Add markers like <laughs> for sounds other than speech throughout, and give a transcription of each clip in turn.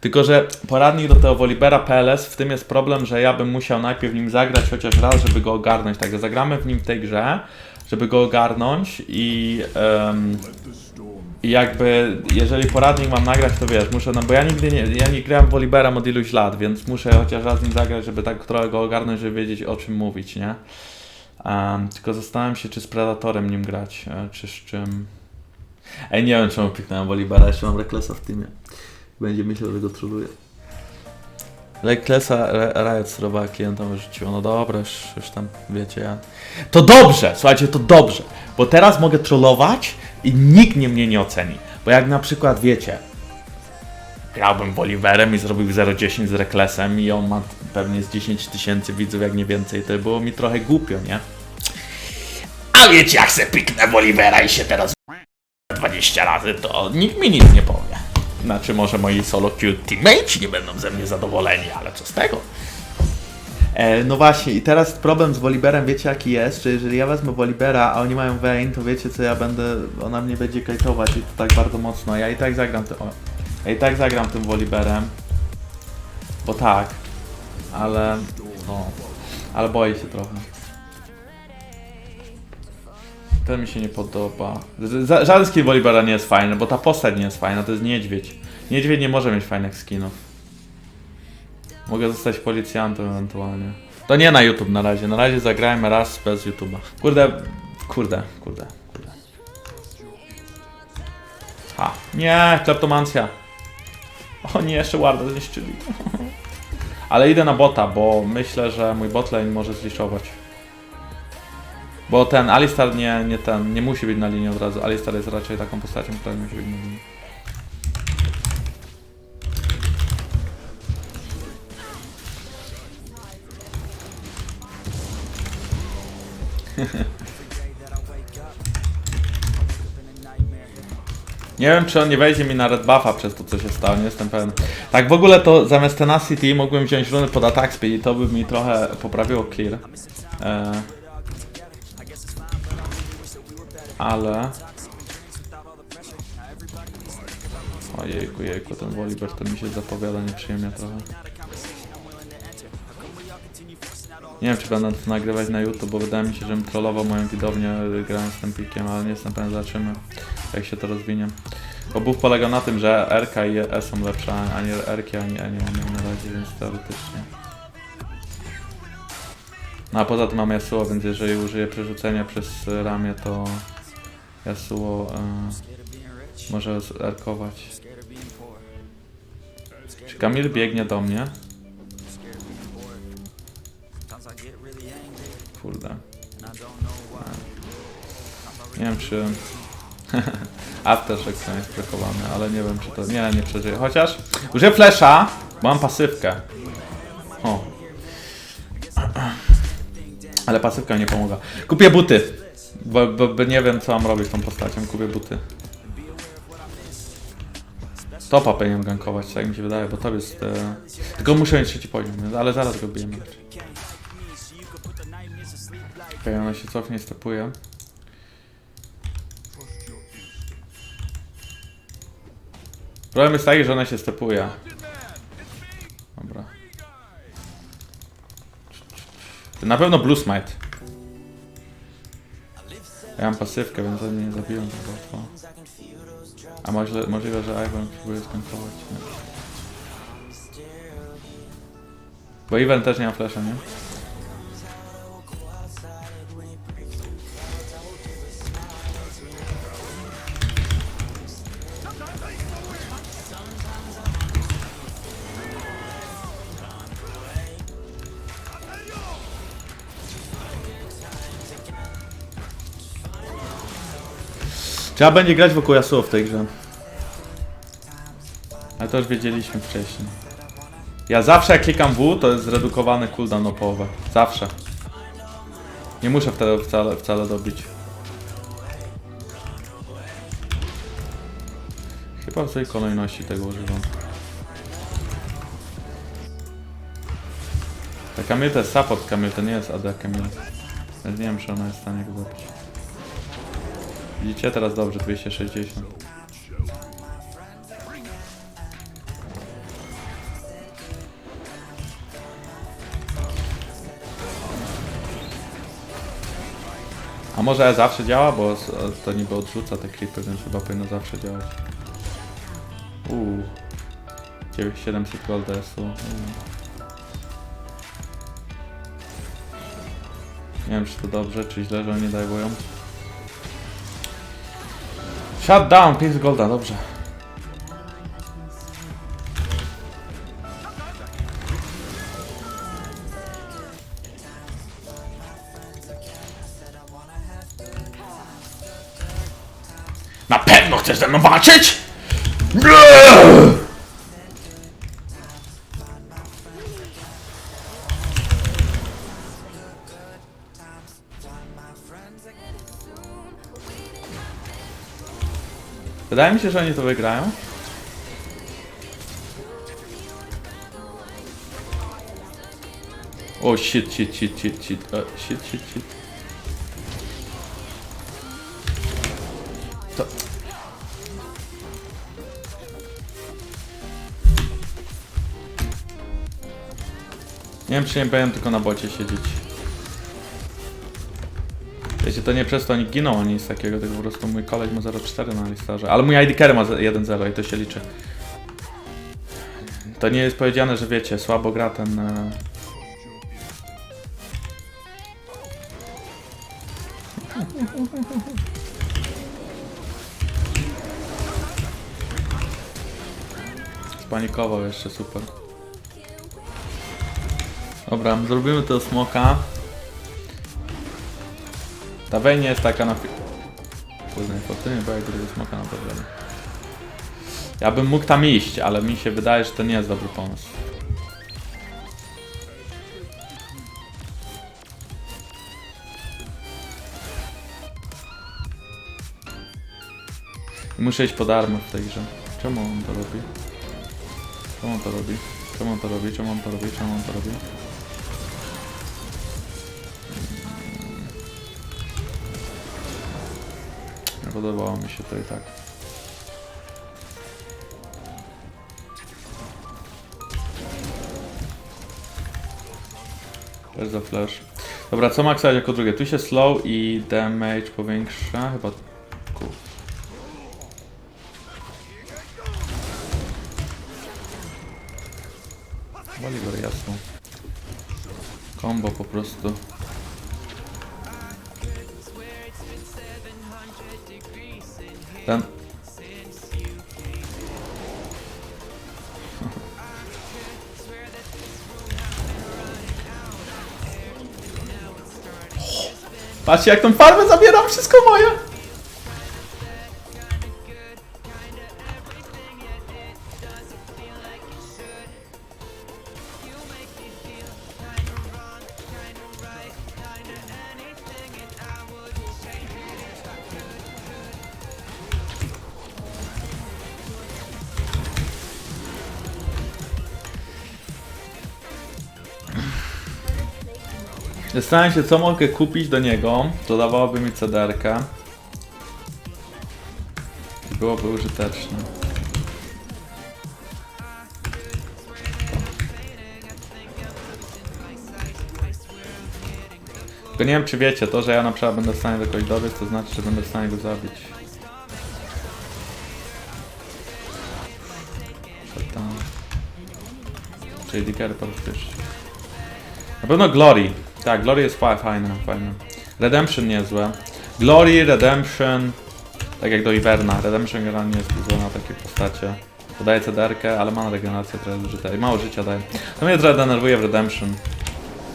Tylko, że poradnik do tego Wolibera PLS, w tym jest problem, że ja bym musiał najpierw nim zagrać chociaż raz, żeby go ogarnąć. Także zagramy w nim w tej grze, żeby go ogarnąć i, em, i jakby, jeżeli poradnik mam nagrać, to wiesz, muszę, no bo ja nigdy nie, ja nie grałem w Woliberem od iluś lat, więc muszę chociaż raz nim zagrać, żeby tak trochę go ogarnąć, żeby wiedzieć o czym mówić, nie? Em, tylko zastanawiam się, czy z Predatorem nim grać, e, czy z czym. Ej, nie wiem, czemu piknąłem Wolibera, jeszcze mam Reklesa w teamie. Będzie myślał, że go troluje. Reklesa Riot sterowała klientom wyrzuciło. No dobra, już, już tam wiecie ja. To dobrze, słuchajcie, to dobrze. Bo teraz mogę trollować i nikt nie mnie nie oceni. Bo jak na przykład wiecie, grałbym Woliverem i zrobił 0,10 z Reklesem i on ma pewnie z 10 tysięcy widzów, jak nie więcej, to było mi trochę głupio, nie? A wiecie, jak se piknę Wolivera i się teraz 20 razy, to nikt mi nic nie powie. Znaczy, może moi solo cute teammates nie będą ze mnie zadowoleni, ale co z tego? E, no właśnie, i teraz problem z Woliberem, wiecie jaki jest? Że jeżeli ja wezmę Wolibera, a oni mają Vayne, to wiecie co ja będę, ona mnie będzie kajtować i to tak bardzo mocno. Ja i tak zagram tym, ja i tak zagram tym Woliberem, bo tak, ale no, ale boję się trochę. Ten mi się nie podoba. Żaden skin Wolibera nie jest fajny, bo ta postać nie jest fajna, to jest niedźwiedź. Niedźwiedź nie może mieć fajnych skinów. Mogę zostać policjantem ewentualnie. To nie na YouTube na razie, na razie zagrajmy raz bez YouTube'a. Kurde, kurde, kurde, kurde. Ha, nie, kleptomancja. O nie, jeszcze Warda zniszczyli. <laughs> Ale idę na bota, bo myślę, że mój botlane może zliszować. Bo ten Alistar nie, nie ten, nie musi być na linii od razu. Alistar jest raczej taką postacią, która musi być na linii. <laughs> Nie wiem, czy on nie wejdzie mi na red buffa przez to, co się stało, nie jestem pewien. Tak, w ogóle to zamiast tenacity mógłbym wziąć runy pod attack speed i to by mi trochę poprawiło clear. E... Ale... Ojejku, jejku, ten Woliber to mi się zapowiada nieprzyjemnie trochę. Nie wiem, czy będę to nagrywać na YouTube, bo wydaje mi się, żebym trollował moją widownię y, grając z tym pikiem, ale nie jestem pewien, zobaczymy jak się to rozwinie. Bo polega na tym, że RK i E są lepsze, ani RK, ani E nie mamy na razie, więc teoretycznie. No a poza tym mamy Yasuo, więc jeżeli użyję przerzucenia przez ramię, to Yasuo y, może zerkować. Czy Kamil biegnie do mnie? Kurde. Nie wiem czy... <laughs> Aftershock tam jest blokowany, ale nie wiem czy to... Nie, nie przeżyję. Chociaż użyję flesza, mam pasywkę. O. <clears throat> Ale pasywka nie pomogła. Kupię buty. Bo, bo, bo nie wiem co mam robić z tą postacią. Kupię buty. Topa powinienem gankować, tak mi się wydaje, bo to jest... E... Tylko muszę mieć trzeci poziom, ale zaraz go bijemy. Okej, ona się cofnie, stepuje. Problem jest taki, że ona się stepuje. Dobra. Na pewno Blue Smite. Ja mam pasywkę, więc nie zabiją tak łatwo. A może, możliwe, że Ivan próbuje nie? Bo Ivan też nie ma flasha, nie? Trzeba będzie grać wokół Yasuo w tej grze. Ale to już wiedzieliśmy wcześniej. Ja zawsze jak klikam W, to jest zredukowany cooldown o połowę. Zawsze. Nie muszę wtedy wcale, wcale dobić. Chyba w tej kolejności tego używam. Ta Kamil to jest support Kamil, to nie jest AD Kamil. Więc nie wiem, czy ona jest w stanie go zabić. Widzicie? Teraz dobrze, 260. A może zawsze działa, bo to niby odrzuca te klipy, więc chyba powinno zawsze działać. Uuu. 700 golda jest Nie wiem, czy to dobrze, czy źle, że oni dajwują. Shut down, 5 golda, dobrze. Na pewno chcesz ze mną walczyć? Nie! Wydaje mi się, że oni to wygrają. O, shit, shit, shit, shit, shit, e, shit, shit, shit. To... Nie wiem, czy nie będę tylko na bocie siedzieć. To nie przez to oni giną, ani nic takiego, tylko po prostu mój koleś ma 0,4 na listarze. Ale mój ID carry ma 1,0 i to się liczy. To nie jest powiedziane, że wiecie, słabo gra ten... e, Spanikował jeszcze, super. Dobra, zrobimy tego smoka. Ta Vayne nie jest taka na... Kurde, niefortunnie, bo jak gdyby smoka na problemy. Ja bym mógł tam iść, ale mi się wydaje, że to nie jest dobry pomysł. Muszę iść pod armę w tej grze. Czemu on to robi? Czemu on to robi? Czemu on to robi? Czemu on to robi? Czemu on to robi? Podobało mi się to i tak. Też za flash. Dobra, co maksować jako drugie? Tu się slow i damage powiększa. Chyba... Kur... Wali go jasno. Combo po prostu. Ten... Patrzcie jak tą farmę zabieram, wszystko moje! Zastanawiam się, co mogę kupić do niego, to dawałoby mi cederkę. Byłoby użyteczne. Tylko nie wiem, czy wiecie, to, że ja na przykład będę w stanie do kogoś dobiec, to znaczy, że będę w stanie go zabić. Tam? Czyli raz pierwszy. Na pewno Glory. Tak, Glory jest fa fajne, fajne. Redemption niezłe. Glory, Redemption. Tak jak do Iverna. Redemption generalnie jest złe na takie postacie. Podaje cederkę, ale ma regenerację trochę zużyte i mało życia daje. To mnie trochę denerwuje w Redemption.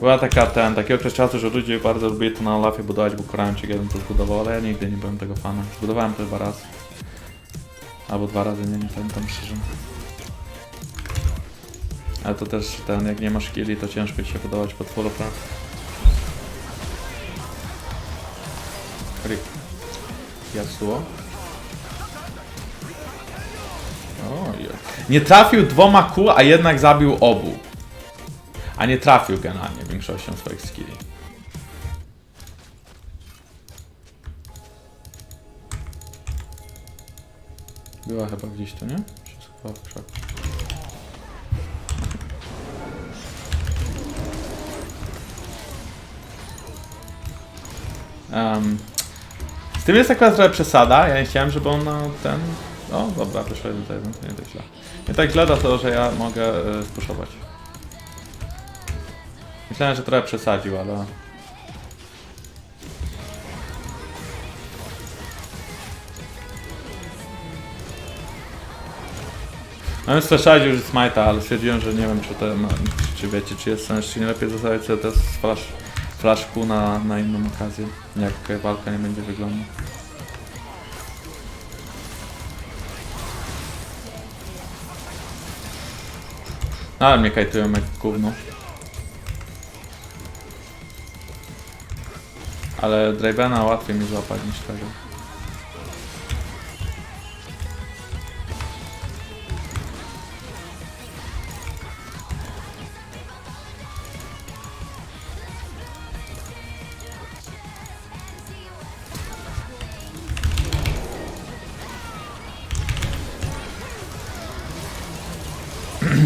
Była taka ten, taki okres czasu, że ludzie bardzo lubili to na Olafie budować, bo Koreańczyk jeden to zbudował, ale ja nigdy nie byłem tego fanem. Zbudowałem to chyba raz. Albo dwa razy, nie, nie pamiętam szczerze. Ale to też ten, jak nie masz killi, to ciężko ci się budować pod full Yasuo. Ojej. Nie trafił dwoma kół, a jednak zabił obu. A nie trafił generalnie większością swoich skilli. Była chyba gdzieś tu, nie? Em, z tym jest akurat trochę przesada, ja nie chciałem, żeby on ten... O, dobra, wyszło jeden za jeden, to nie tak źle. Nie tak źle to, że ja mogę y, spuszować. Myślałem, że trochę przesadził, ale... Mam już słyszałem już Smite'a, ale stwierdziłem, że nie wiem, czy to czy wiecie, czy jest sens, czy nie lepiej zostawiać sobie teraz flash, flashku na, na inną okazję, jak walka nie będzie wyglądać. Ale mnie kajtują jak gówno. Ale Dravena łatwiej mi złapać niż tego.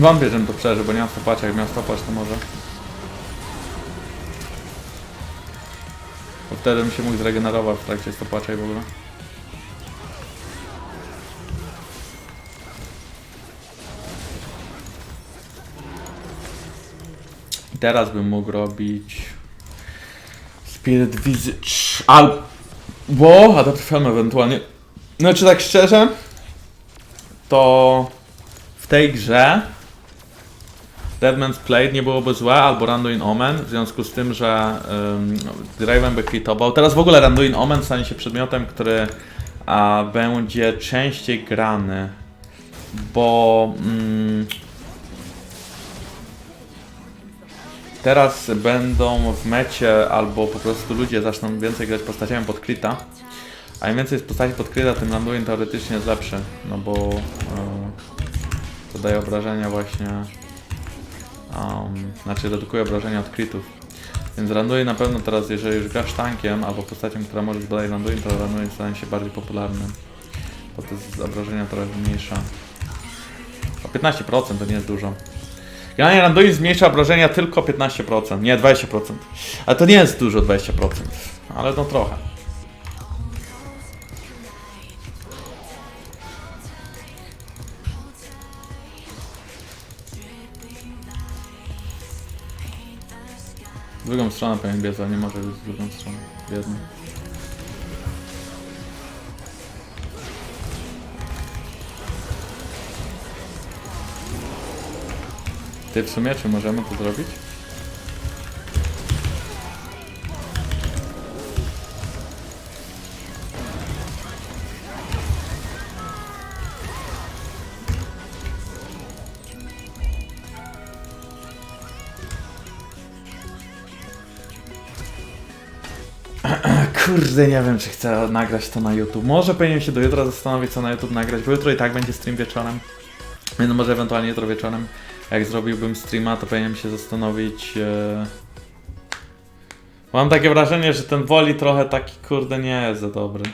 Wątpię, żebym to przeżył, bo nie mam stopacza. Jak miał stopacz, to może. Bo wtedy bym się mógł zregenerować w trakcie stopacza i w ogóle. I teraz bym mógł robić... Spirit Visage albo Adapt Film ewentualnie. Znaczy tak szczerze, to w tej grze Deadman's Plate nie byłoby złe, albo Randuin Omen, w związku z tym, że um, Draven by quitował. Teraz w ogóle Randuin Omen stanie się przedmiotem, który a, będzie częściej grany, bo mm, teraz będą w mecie, albo po prostu ludzie zaczną więcej grać postaciami pod Krita. A im więcej jest postaci pod Krita, tym Randuin teoretycznie jest lepszy, no bo e, to daje obrażenia właśnie um, znaczy redukuje obrażenia od critów. Więc Randuin na pewno teraz, jeżeli już grasz tankiem albo postacią, która może być Randuin, to Randuin stanie się bardziej popularny. Bo te z- obrażenia trochę zmniejsza. O 15% to nie jest dużo. Generalnie Randuin zmniejsza obrażenia tylko 15%, nie 20%. Ale to nie jest dużo 20%, ale no trochę. Drugą stronę pewnie bieza, nie może być z drugą stroną. W jedną. Ty w sumie, czy możemy to zrobić? Kurde, nie wiem, czy chcę nagrać to na YouTube. Może powinienem się do jutra zastanowić, co na YouTube nagrać, bo jutro i tak będzie stream wieczorem. Więc może ewentualnie jutro wieczorem, jak zrobiłbym streama, to powinienem się zastanowić. E... Mam takie wrażenie, że ten woli trochę taki, kurde, nie jest za dobry.